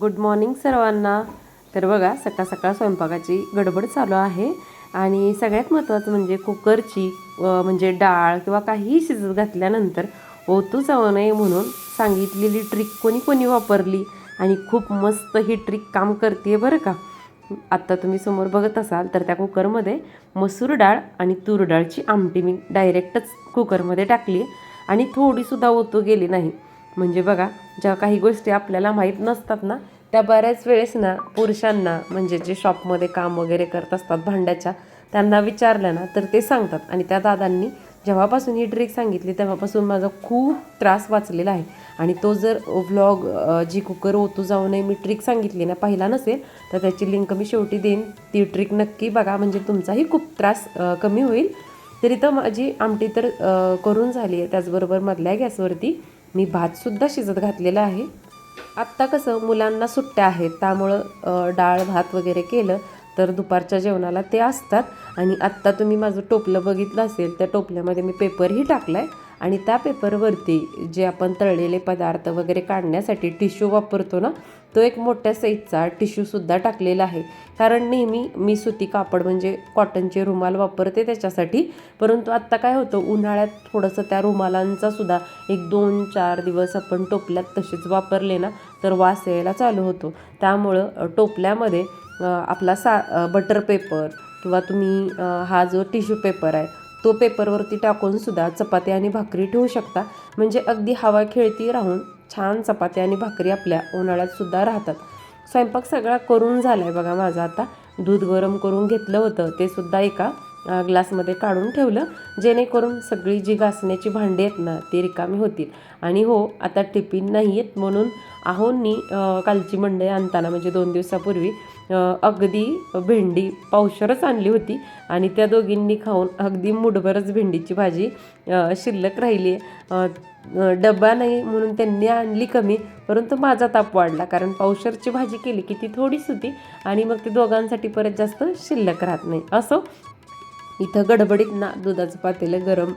Good morning सर्वांना. तर बघा सकाळ सकाळ स्वयंपाकाची गडबड चालू आहे आणि सगळ्यात महत्त्वाचं म्हणजे कुकरची म्हणजे डाळ किंवा काहीही शिजत घातल्यानंतर ओतू जाऊ नये म्हणून सांगितलेली ट्रिक कोणी कोणी वापरली? आणि खूप मस्त ही ट्रिक काम करते बरं का? आत्ता तुम्ही समोर बघत असाल तर त्या कुकरमध्ये मसूर डाळ आणि तूर डाळची आमटी मी डायरेक्टच कुकरमध्ये टाकली आणि थोडीसुद्धा ओतू गेली नाही. म्हणजे बघा ज्या काही गोष्टी आपल्याला माहीत नसतात ना त्या बऱ्याच वेळेस ना पुरुषांना म्हणजे जे शॉपमध्ये काम वगैरे करत असतात भांड्याच्या त्यांना विचारलं ना तर ते सांगतात. आणि त्या दादांनी जेव्हापासून ही ट्रिक सांगितली तेव्हापासून माझा खूप त्रास वाचलेला आहे. आणि तो जर व्लॉग जी कुकर ओतू जाऊ नये मी ट्रिक सांगितली ना पाहिला नसेल तर त्याची लिंक मी शेवटी देईन. ती ट्रिक नक्की बघा म्हणजे तुमचाही खूप त्रास कमी होईल. तरी तर माझी आमटी तर करून झाली आहे. त्याचबरोबर मधल्या गॅसवरती मी भातसुद्धा शिजत घातलेला आहे. आत्ता कसं मुलांना सुट्ट्या आहेत त्यामुळं डाळ भात वगैरे केलं तर दुपारच्या जेवणाला ते असतात. आणि आत्ता तुम्ही माझं टोपलं बघितलं असेल त्या टोपल्यामध्ये मी पेपरही टाकला आहे आणि त्या पेपरवरती जे आपण तळलेले पदार्थ वगैरे काढण्यासाठी टिश्यू वापरतो ना तो एक मोठ्या साईजचा टिश्यूसुद्धा टाकलेला आहे. कारण नेहमी मी सुती कापड म्हणजे कॉटनचे रुमाल वापरते त्याच्यासाठी. परंतु आत्ता काय होतं उन्हाळ्यात थोडंसं त्या रुमालांचा सुद्धा एक दोन चार दिवस आपण टोपल्यात तसेच वापरले ना तर वास यायला चालू होतो. त्यामुळं टोपल्यामध्ये आपला सा बटर पेपर किंवा तुम्ही हा जो टिश्यू पेपर आहे तो पेपरवरती टाकूनसुद्धा चपाती आणि भाकरी ठेवू शकता. म्हणजे अगदी हवा खेळती राहून छान चपाती आणि भाकरी आपल्या उन्हाळ्यातसुद्धा राहतात. स्वयंपाक सगळा करून झाला आहे बघा माझा आता. दूध गरम करून घेतलं होतं ते सुद्धा एका ग्लासमध्ये काढून ठेवलं. जेणेकरून सगळी जी घासण्याची भांडी आहेत ना ती रिकामी होतील. आणि हो आता टिफिन नाही आहेत म्हणून आहोंनी कालची मंडई आणताना म्हणजे दोन दिवसापूर्वी अगदी भेंडी पावशरच आणली होती. आणि त्या दोघींनी खाऊन अगदी मुठभरच भेंडीची भाजी शिल्लक राहिली. डब्बा डबा नाही म्हणून त्यांनी आणली कमी परंतु माझा ताप वाढला. कारण पावशरची भाजी केली की ती थोडीच होती आणि मग ती दोघांसाठी परत जास्त शिल्लक राहत नाही. असो इथं गडबडीत ना दुधाचं पातेलं गरम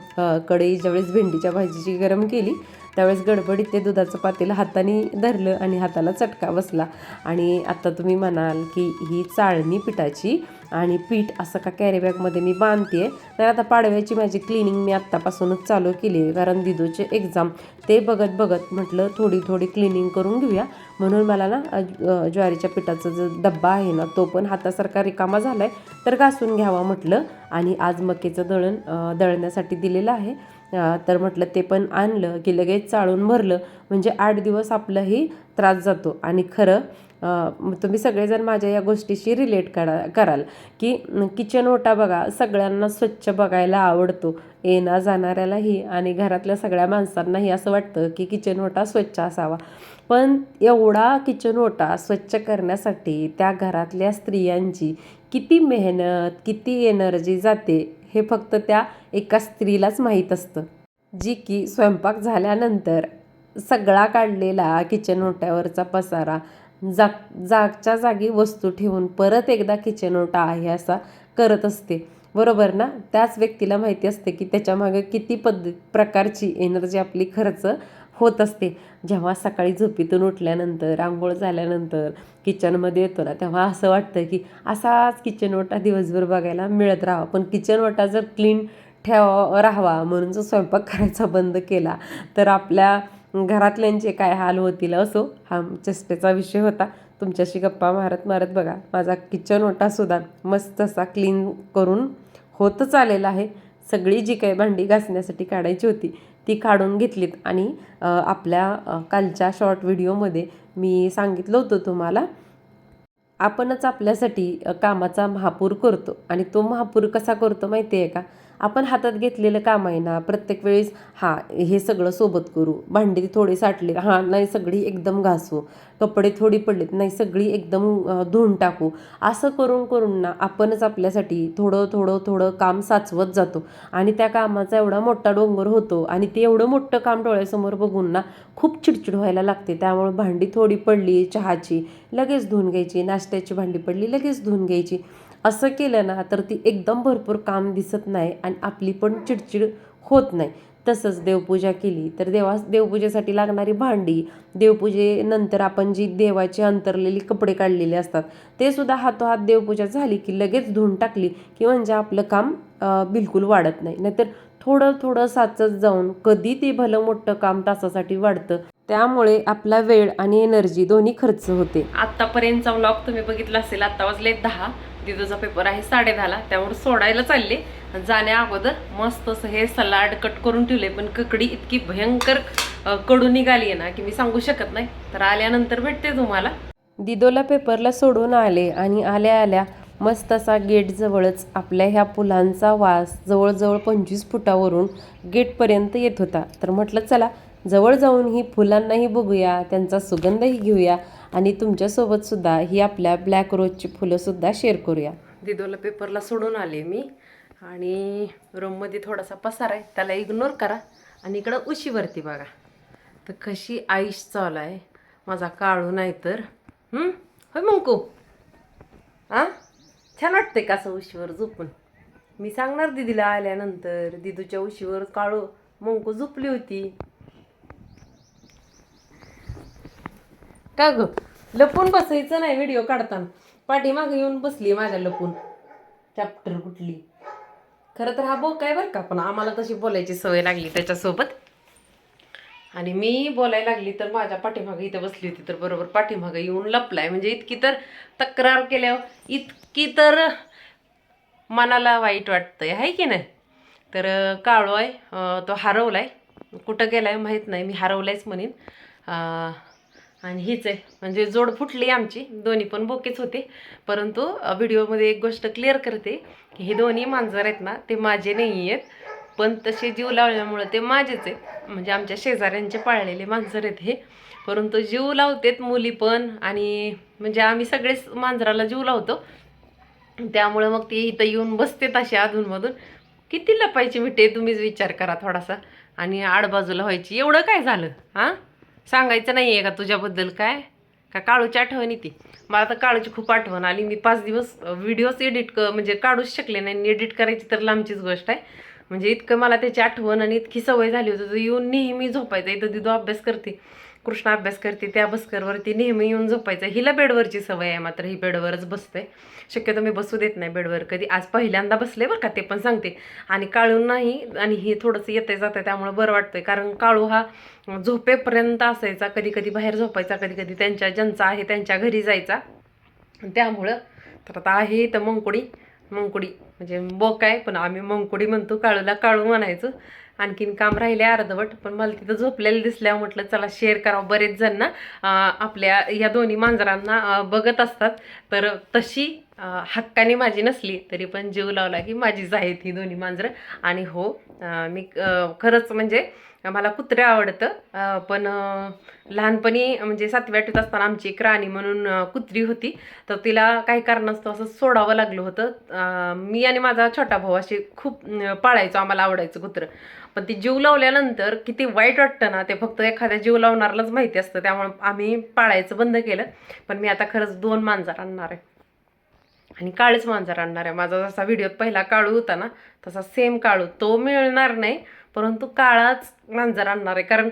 कढई ज्यावेळेस भेंडीच्या भाजीची गरम केली त्यावेळेस गडबडीत ते दुधाचं पातेलं हाताने धरलं आणि हाताला चटका बसला. आणि आत्ता तुम्ही म्हणाल की ही चाळणी पिठाची आणि पीठ असं का कॅरीबॅगमध्ये मी बांधते तर आता पाडव्याची माझी क्लिनिंग मी आत्तापासूनच चालू केली आहे कारण दिदूचे एक्झाम ते बघत बघत म्हटलं थोडी थोडी क्लिनिंग करून घेऊया. म्हणून मला ना ज्वारीच्या पिठाचा जो डब्बा आहे ना तो पण हातासारखा रिकामा झाला आहे तर घासून घ्यावा म्हटलं. आणि आज मकेचं दळण दळण्यासाठी दिलेलं आहे. तर म्हटलं ते पण आणलं की लगेच चाळून भरलं. म्हणजे आठ दिवस आपलाही त्रास जातो. आणि खरं तुम्ही सगळेजण माझ्या या गोष्टीशी रिलेट करा कराल. की किचन ओटा बघा सगळ्यांना स्वच्छ बघायला आवडतो. येणा जाणाऱ्यालाही आणि घरातल्या सगळ्या माणसांनाही असं वाटतं की किचन ओटा स्वच्छ असावा. पण एवढा किचन ओटा स्वच्छ करण्यासाठी त्या घरातल्या स्त्रियांची किती मेहनत किती एनर्जी जाते हे फक्त त्या एका स्त्रीलाच माहीत असतं. जी की स्वयंपाक झाल्यानंतर सगळा काढलेला किचन ओट्यावरचा पसारा जाग जागच्या जागी वस्तू ठेवून परत एकदा किचन ओटा आहे असा करत असते. बरोबर ना? त्याच व्यक्तीला माहिती असते की त्याच्यामागे किती पद्धत प्रकारची एनर्जी आपली खर्च होत असते. जेव्हा सकाळी झोपीतून उठल्यानंतर आंघोळ झाल्यानंतर किचनमध्ये येतो ना तेव्हा असं वाटतं की असाच किचन ओटा दिवसभर बघायला मिळत राहावा. पण किचन ओटा जर क्लीन ठेवा राहावा म्हणून जर स्वयंपाक करायचा बंद केला तर आपल्या घरातल्यांचे काय हाल होतील असो हा चेष्टेचा विषय होता. तुमच्याशी गप्पा मारत मारत बघा माझा किचन ओटासुद्धा मस्त असा क्लीन करून होतच आलेला आहे. सगळी जी काही भांडी घासण्यासाठी काढायची होती ती काढून घेतलीत. आणि आपल्या कालच्या शॉर्ट व्हिडिओमध्ये मी सांगितलं होतं तुम्हाला आपणच आपल्यासाठी कामाचा महापूर करतो. आणि तो महापूर कसा करतो माहिती आहे का? आपण हातात घेतलेलं काम आहे ना प्रत्येक वेळेस हां हे सगळं सोबत करू. भांडी थोडी साठले हां नाही सगळी एकदम घासू. कपडे थोडी पडलेत नाही सगळी एकदम धुवून टाकू. असं करून करून ना आपणच आपल्यासाठी थोडं थोडं थोडं काम साचवत जातो. आणि त्या कामाचा एवढा मोठा डोंगर होतो आणि ते एवढं मोठं काम डोळ्यासमोर बघून ना खूप चिडचिड व्हायला लागते. त्यामुळे भांडी थोडी पडली चहाची लगेच धुवून घ्यायची नाश्त्याची भांडी पडली लगेच धुवून घ्यायची. असं केलं ना तर ती एकदम भरपूर काम दिसत नाही आणि आपली पण चिडचिड होत नाही. तसंच देवपूजा केली तर देवा देवपूजेसाठी लागणारी भांडी देवपूजेनंतर आपण जी देवाची अंतरलेली कपडे काढलेले असतात ते सुद्धा हातोहात देवपूजा झाली की लगेच धुवून टाकली की म्हणजे आपलं काम बिलकुल वाढत नाही. नाहीतर थोडं थोडं साचत जाऊन कधी ते भलं मोठं काम तासासाठी वाढतं त्यामुळे आपला वेळ आणि एनर्जी दोन्ही खर्च होते. आतापर्यंतचा व्लॉग तुम्ही बघितला असेल आता वाजले दहा. दिदूचा पेपर आहे साडे दहाला. त्यामुळे सोडायला चालले. जाण्या अगोदर मस्त असं हे सलाड कट करून ठेवले पण ककडी इतकी भयंकर अं, कडू निघाली आहे ना की मी सांगू शकत नाही. तर आल्यानंतर भेटते तुम्हाला. दिदोला पेपरला सोडून आले आणि आल्या आल्या मस्त असा गेटजवळच आपल्या ह्या फुलांचा वास जवळजवळ पंचवीस फुटावरून गेटपर्यंत येत होता. तर म्हटलं चला जवळ जाऊन ही फुलांनाही बघूया त्यांचा सुगंधही घेऊया आणि तुमच्यासोबतसुद्धा ही आपल्या ब्लॅक रोजची फुलंसुद्धा शेअर करूया. दिदोला पेपरला सोडून आले मी आणि रूममध्ये थोडासा पसार आहे त्याला इग्नोर करा आणि इकडं उशीवरती बघा. तर कशी आईश चालू आहे माझा काळू नाही तर होय मंकू? आ? छान वाटतंय का असं उशीवर झोपून? मी सांगणार दिदीला आल्यानंतर. दिदूच्या उशीवर काळू मंकू झोपली होती. का ग? लपून बसायचं नाही व्हिडिओ काढताना. पाठीमागे येऊन बसली माझ्या लपून. चॅप्टर कुठली? खरं तर हा बोक आहे बरं का पण आम्हाला तशी बोलायची सवय लागली त्याच्यासोबत. आणि मी बोलायला लागली तर माझ्या पाठीमागे इथं बसली होती तर बरोबर पाठीमागं येऊन लपलाय. म्हणजे इतकी तर तक्रार केल्यावर इतकी तर मनाला वाईट वाटतंय आहे की नाही? तर काळू आहे तो हरवलाय. कुठं गेलाय माहीत नाही मी हरवलायच म्हणेन. आणि हीच आहे. म्हणजे जोड फुटली आमची दोन्ही पण बोकेच होते. परंतु व्हिडिओमध्ये एक गोष्ट क्लिअर करते की हे दोन्ही मांजर आहेत ना ते माझे नाही आहेत पण तसे जीव लावल्यामुळं ते माझेच आहेत. म्हणजे आमच्या शेजाऱ्यांचे पाळलेले मांजर आहेत हे. परंतु जीव लावतेत मुली पण आणि म्हणजे आम्ही सगळेच मांजराला जीव लावतो. त्यामुळे मग ती इथं येऊन बसते तशी अधूनमधून. किती लपायची मिठे तुम्हीच विचार करा थोडासा. आणि आडबाजूला व्हायची. एवढं काय झालं? हां? सांगायचं नाही आहे का तुझ्याबद्दल काय? का काळूची आठवण येते? मला तर काळूची खूप आठवण आली. मी पाच दिवस व्हिडिओज एडिट क म्हणजे काढूच शकले नाही. एडिट करायची तर लांबचीच गोष्ट आहे. म्हणजे इतकं मला त्याची आठवण आणि इतकी सवय झाली होती तो येऊन नेहमी झोपायचं इथं दिदो अभ्यास करते. कृष्णा अभ्यास करते त्या बसकरवरती नेहमी येऊन झोपायचं. हिला बेडवरची सवय आहे मात्र ही बेडवरच बसते. शक्यतो मी बसू देत नाही बेडवर कधी. आज पहिल्यांदा बसले बरं का ते पण सांगते. आणि काळू नाही आणि हे थोडंसं येते आहे त्यामुळे बरं वाटतंय. कारण काळू हा झोपेपर्यंत असायचा कधी कधी बाहेर झोपायचा कधी कधी त्यांच्या ज्यांचा आहे त्यांच्या घरी जायचा. त्यामुळं तर आता आहे तर मंकुडी मंकुडी. म्हणजे बोक आहे पण आम्ही मंकुडी म्हणतो काळूला काळू म्हणायचं. आणखीन काम राहिले अर्धवट पण मला तिथं झोपलेलं दिसल्यावर म्हटलं चला शेअर करावं बरेच जण. ना आपल्या या दोन्ही मांजरांना बघत असतात. तर तशी हक्काने माझी नसली तरी पण जीव लावला की माझीच आहेत ही दोन्ही मांजरं. आणि हो मी खरंच म्हणजे मला कुत्रे आवडतं पण लहानपणी म्हणजे सातव्या आठवीत असताना आमची एक राणी म्हणून कुत्री होती. तर तिला काही कारणास्तव असं सोडावं लागलं होतं. मी आणि माझा छोटा भाऊ असे खूप पाळायचो आम्हाला आवडायचं कुत्रं. पण ती जीव लावल्यानंतर किती वाईट वाटतं ना ते फक्त एखाद्या जीव लावणारलाच माहिती असतं. त्यामुळे आम्ही पाळायचं बंद केलं. पण मी आता खरंच दोन मांजर आणणार आहे. आणि काळेच मांजर आणणार आहे. माझा जसा व्हिडिओत पहिला काळू होता ना तसा सेम काळू. तो मिळणार नाही परंतु काळाच मांजर आणणार आहे. कारण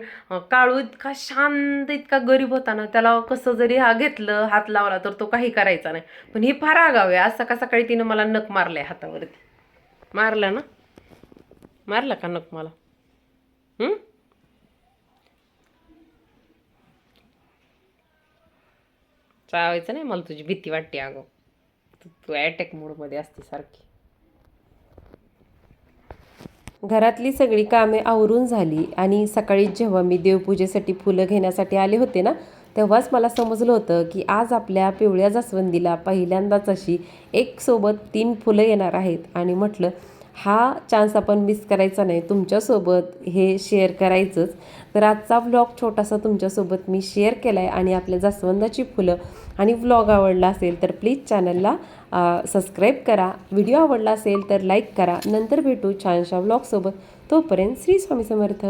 काळू इतका शांत इतका गरीब होता ना त्याला कसं जरी हा घेतलं हात लावला तर तो काही करायचा नाही. पण ही फार आगाव आहे. आज सकाळ सकाळी तिनं मला नख मारलंय हातावरती. मारलं ना? मारला का नख मला? चावायचं नाही मला तुझी भीती वाटते अगं. तू ॲटॅक मूडमध्ये असते सारखी. घरातली सगळी कामे आवरून झाली आणि सकाळी जेव्हा मी देवपूजेसाठी फुलं घेण्यासाठी आले होते ना तेव्हाच मला समजलं होतं की आज आपल्या पिवळ्या जास्वंदीला पहिल्यांदाच अशी एक सोबत तीन फुलं येणार आहेत. आणि म्हटलं हा चान्स आपण मिस करायचा नाही. तुमच्यासोबत हे शेअर करायचंच. तर आजचा व्लॉग छोटासा तुमच्यासोबत मी शेअर केला आहे आणि आपल्या जास्वंदाची फुलं आणि व्लॉग आवडला असेल तर प्लीज चॅनलला सबस्क्राईब करा. व्हिडिओ आवडला असेल तर लाईक करा. नंतर भेटू छानशा व्लॉगसोबत तोपर्यंत श्री स्वामी समर्थ.